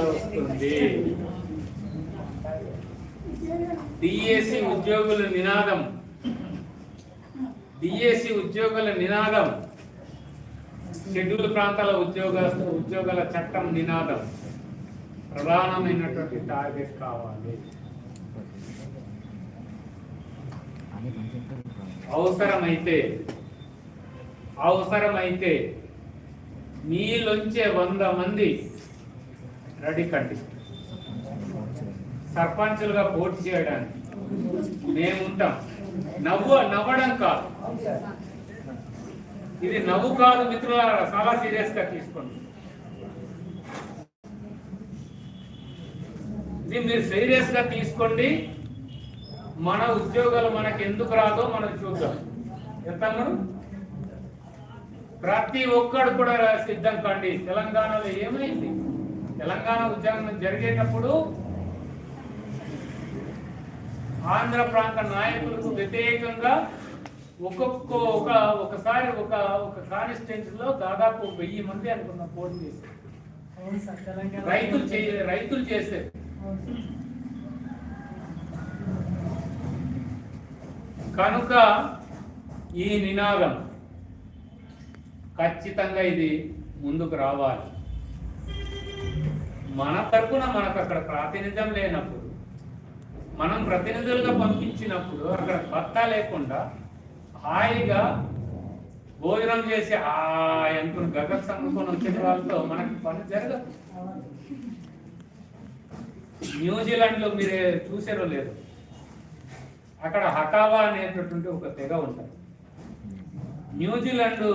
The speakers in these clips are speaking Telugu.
వస్తుంది. డిఎస్సి ఉద్యోగుల నినాదం. డిఎస్సి ఉద్యోగుల నినాదం. షెడ్యూల్ ప్రాంతాల ఉద్యోగ ఉద్యోగాల చట్టం నినాదం. ప్రధానమైనటువంటి టార్గెట్ కావాలి. అవసరమైతే అవసరమైతే మీలోంచే వంద మంది రెడీ కండి సర్పంచులుగా పోటీ చేయడానికి మేము ఉంటాం. నవ్వు నవ్వడం కాదు. ఇది నవ్వు కాదు మిత్రులారా చాలా సీరియస్గా తీసుకోండి. ఇది మీరు సీరియస్గా తీసుకోండి. మన ఉద్యోగాలు మనకు ఎందుకు రాదో మనం చూద్దాం. ఎంత ప్రతి ఒక్కడు కూడా సిద్ధం కండి. తెలంగాణలో ఏమైంది? తెలంగాణ ఉద్యోగం జరిగేటప్పుడు ఆంధ్ర ప్రాంత నాయకులకు వ్యతిరేకంగా ఒక్కొక్క ఒక ఒకసారి ఒక ఒక కాన్స్టిట్యూన్సీ లో దాదాపు వెయ్యి మంది అనుకున్న పోటీ చేశారు. రైతులు చే రైతులు చేశారు. కనుక ఈ నినాదం ఖచ్చితంగా ఇది ముందుకు రావాలి. మన తరపున మనకు అక్కడ ప్రాతినిధ్యం లేనప్పుడు మనం ప్రతినిధులుగా పంపించినప్పుడు అక్కడ భర్త లేకుండా హాయిగా భోజనం చేసి ఆ ఎంతో గగత్ సంగుకొని వచ్చిన వాళ్ళతో మనకి పని జరగదు. న్యూజిలాండ్లో మీరే చూసారో లేదు. అక్కడ హకావా అనేటటువంటి ఒక తెగ ఉంటుంది. న్యూజిలాండ్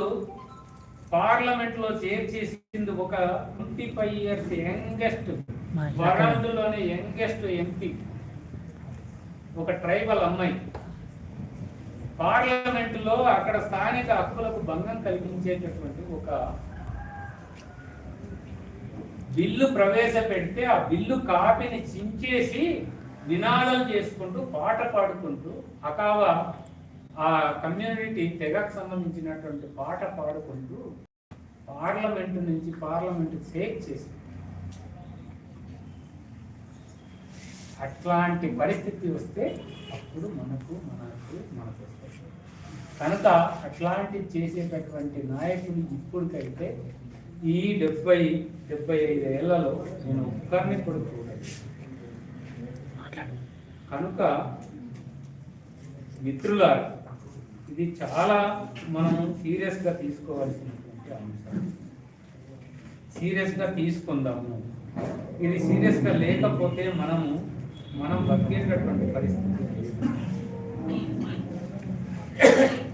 పార్లమెంట్లో చేర్చేసి చేర్చేసింది ఒక ట్వంటీ ఫైవ్ ఇయర్స్ యంగెస్ట్ వరల్డ్లోనే యంగెస్ట్ ఎంపీ ఒక ట్రైబల్ అమ్మాయి. పార్లమెంట్లో అక్కడ స్థానిక హక్కులకు భంగం కలిగించేటటువంటి ఒక బిల్లు ప్రవేశపెడితే ఆ బిల్లు కాపీని చించేసి నినాదాలు చేసుకుంటూ పాట పాడుకుంటూ అకావా ఆ కమ్యూనిటీ తెగకు సంబంధించినటువంటి పాట పాడుకుంటూ పార్లమెంట్ నుంచి పార్లమెంట్ ఫేక్ చేసి అట్లాంటి పరిస్థితి వస్తే అప్పుడు మనకు మనకు మనకు వస్తాయి. కనుక అట్లాంటి చేసేటటువంటి నాయకులు ఇప్పటికైతే ఈ డెబ్బై డెబ్బై ఐదు ఏళ్ళలో నేను ఒక్కరిని కూడా చూడలేదు. కనుక మిత్రులారు ఇది చాలా మనం సీరియస్గా తీసుకోవాల్సింది సీరియస్గా తీసుకుందాము. ఇది సీరియస్గా లేకపోతే మనము మనం బతికేటటువంటి పరిస్థితి.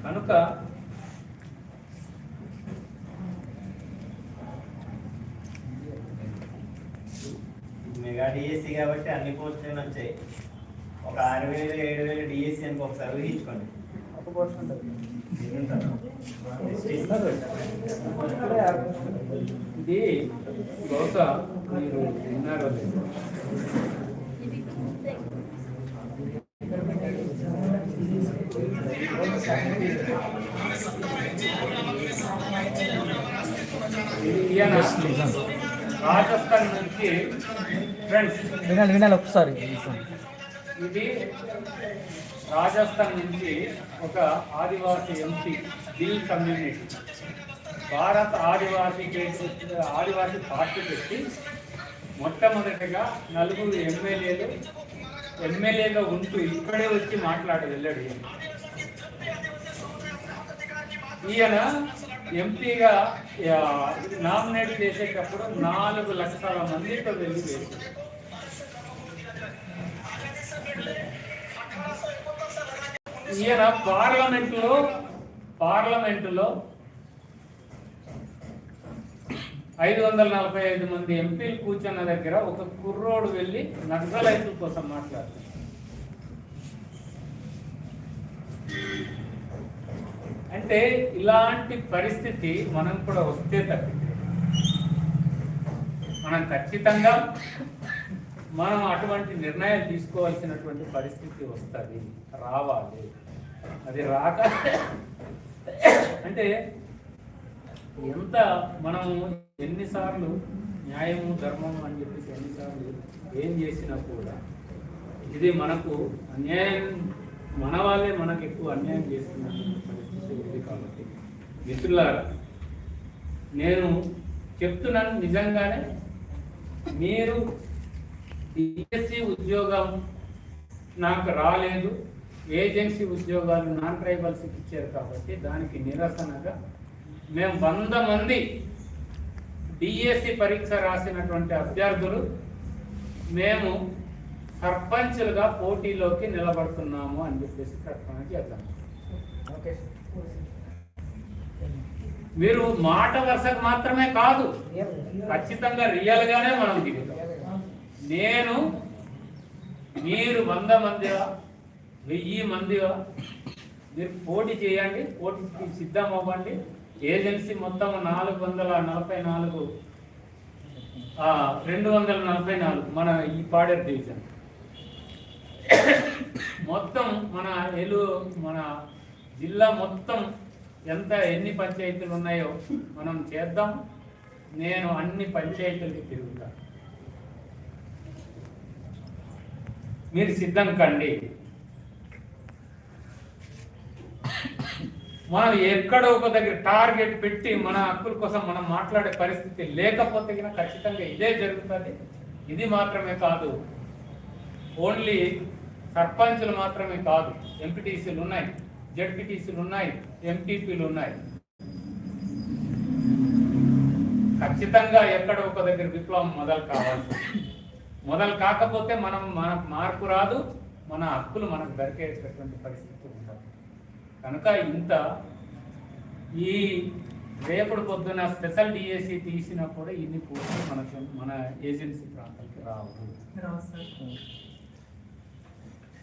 కనుక మెగా డిఎస్సి కాబట్టి అన్ని పోస్టులు వచ్చాయి? ఒక ఆరు వేలు ఏడు వేలు డిఎస్సి అని ఒకసారి ఊహించుకోండి. ఒక పోస్ట్ ఉంటుంది. ఇది బహుశా మీరు విన్నారో లేదో. రాజస్థాన్ నుంచి ఫ్రెండ్స్. వినాలి వినాలి ఒకసారి. ఇది రాజస్థాన్ నుంచి ఒక ఆదివాసీ ఎంపీ. దిల్ కమ్యూనిటీ భారత్ ఆదివాసీ కేసు ఆదివాసీ పార్టీ పెట్టి మొట్టమొదటిగా నలుగురు ఎమ్మెల్యేలు ఎమ్మెల్యేగా ఉంటూ ఇక్కడే వచ్చి మాట్లాడి వెళ్ళాడు ఈయన. ఎంపీగా నామినేట్ చేసేటప్పుడు నాలుగు లక్షల మందితో వెళ్ళి వేశారు ఈయన పార్లమెంట్లో పార్లమెంటులో ఐదు వందల నలభై ఐదు మంది ఎంపీలు కూర్చున్న దగ్గర ఒక కుర్రోడు వెళ్ళి నక్సలైట్ల కోసం మాట్లాడుతాడు అంటే ఇలాంటి పరిస్థితి మనం కూడా వస్తే తప్పితే మనం ఖచ్చితంగా మనం అటువంటి నిర్ణయాలు తీసుకోవాల్సినటువంటి పరిస్థితి వస్తుంది రావాలి. అది రాక అంటే ఎంత మనం ఎన్నిసార్లు న్యాయము ధర్మం అని చెప్పేసి ఎన్నిసార్లు ఏం చేసినా కూడా ఇది మనకు అన్యాయం మన వాళ్ళే మనకు ఎక్కువ అన్యాయం చేస్తున్న పరిస్థితి ఉంది కాబట్టి. మిత్రులారా నేను చెప్తున్నాను నిజంగానే మీరు డిఎస్సి ఉద్యోగం నాకు రాలేదు ఏజెన్సీ ఉద్యోగాలు నాన్ ట్రైబల్స్కి ఇచ్చారు కాబట్టి దానికి నిరసనగా మేము వంద మంది డిఎస్సి పరీక్ష రాసినటువంటి అభ్యర్థులు మేము సర్పంచులుగా పోటీలోకి నిలబడుతున్నాము అని చెప్పేసి ప్రకటన చేద్దాం. మీరు మాట వరుసకు మాత్రమే కాదు ఖచ్చితంగా రియల్ గానే మనం దిగుతాం. నేను మీరు వంద మందిగా వెయ్యి మందిగా మీరు పోటీ చేయండి పోటీ సిద్ధం అవ్వండి. ఏజెన్సీ మొత్తం నాలుగు వందల నలభై నాలుగు రెండు వందల నలభై నాలుగు మన ఈ పాడేరు డివిజన్. మొత్తం మన ఎలు మన జిల్లా మొత్తం ఎంత ఎన్ని పంచాయతీలు ఉన్నాయో మనం చేద్దాం. నేను అన్ని పంచాయతీలకి తిరుగుతా. మీరు సిద్ధం కండి. మనం ఎక్కడో ఒక దగ్గర టార్గెట్ పెట్టి మన హక్కుల కోసం మనం మాట్లాడే పరిస్థితి లేకపోతే కనుక ఖచ్చితంగా ఇదే జరుగుతుంది. ఇది మాత్రమే కాదు. ఓన్లీ సర్పంచులు మాత్రమే కాదు. ఎంపీటీసీలు ఉన్నాయి. జడ్పీటీసీలు ఉన్నాయి. ఎంపీపీలు ఉన్నాయి. ఖచ్చితంగా ఎక్కడ ఒక దగ్గర విప్లవం మొదలు కావాలి మొదలు కాకపోతే మనం మనకు మార్పు రాదు. మన హక్కులు మనకు దొరికేటటువంటి పరిస్థితి ఉంటుంది కనుక ఇంత ఈ రేపటి పొద్దున స్పెషల్ డిఎస్సి తీసినప్పుడు ఇన్ని పోస్టులు మనకు మన ఏజెన్సీ ప్రాంతానికి రావు.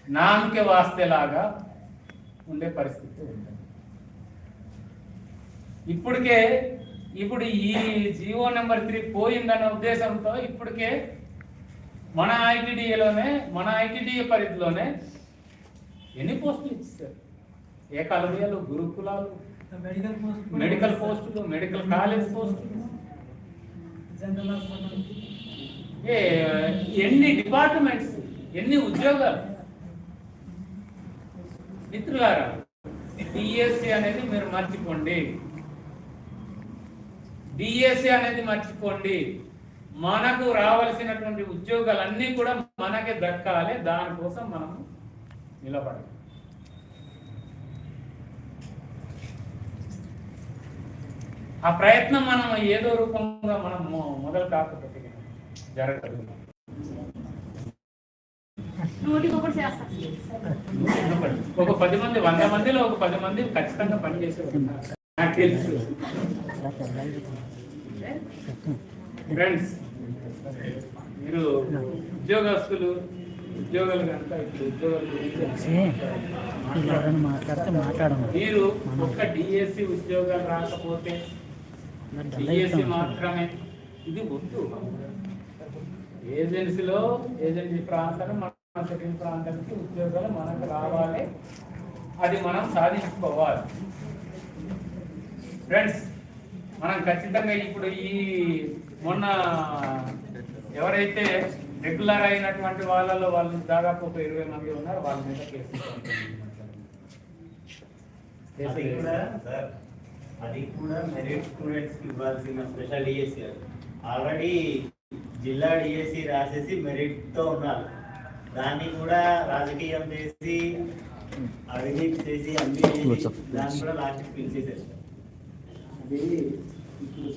నామకే వాస్తేలాగా ఉండే పరిస్థితి ఉంటుంది ఇప్పటికే ఇప్పుడు ఈ జియో నెంబర్ త్రీ పోయిందన్న ఉద్దేశంతో ఇప్పటికే మన ఐటీడీఏలోనే మన ఐటీడీఏ పరిధిలోనే ఎన్ని పోస్టులు ఇచ్చారు? ఏ కలవయాలు గురుకులాలు? మెడికల్ పోస్ట్ మెడికల్ పోస్టులు మెడికల్ కాలేజ్ పోస్టులు? ఏ ఎన్ని డిపార్ట్మెంట్స్ ఎన్ని ఉద్యోగాలు? మిత్రులారా డిఎస్సి అనేది మీరు మర్చిపోండి. డిఎస్సి అనేది మర్చిపోండి. మనకు రావలసినటువంటి ఉద్యోగాలన్నీ కూడా మనకే దక్కాలి దానికోసం మనం నిలబడాలి. ఆ ప్రయత్నం మనం ఏదో రూపంగా మనం మొ- మొదలు కాకపోతే జరగదు. ఒక పది మంది వంద మందిలో ఒక పది మంది ఖచ్చితంగా పనిచేసే ఉన్నారు. నాకు తెలుసు. ఫ్రెండ్స్ మీరు ఉద్యోగస్తులు ఉద్యోగాలు కనుక ఇప్పుడు ఉద్యోగాల మాట్లాడితే మాట్లాడము. మీరు ఒక్క డిఎస్సి ఉద్యోగాలు రాకపోతే డిఎస్సి మాత్రమే. ఇది వద్దు. ఏజెన్సీలో ఏజెన్సీ ప్రాంతాలు మన సెకండ్ ప్రాంతానికి ఉద్యోగాలు మనకు రావాలి. అది మనం సాధించుకోవాలి. ఫ్రెండ్స్ మనం ఖచ్చితంగా ఇప్పుడు ఈ మొన్న ఎవరైతే రెగ్యులర్ అయినటువంటి వాళ్ళలో వాళ్ళు దాదాపు ఒక ఇరవై మంది ఉన్నారు వాళ్ళ మీద కేసు సార్. అది కూడా మెరిట్ స్టూడెంట్స్కి ఇవ్వాల్సిన స్పెషల్ డిఎస్సి ఆల్రెడీ జిల్లా డిఎస్సి రాసేసి మెరిట్తో ఉన్నారు. దాన్ని కూడా రాజకీయం చేసి అవినీతి చేసి అన్ని దాన్ని కూడా లాస్ట్ పిలిచేసారు అది ఇప్పుడు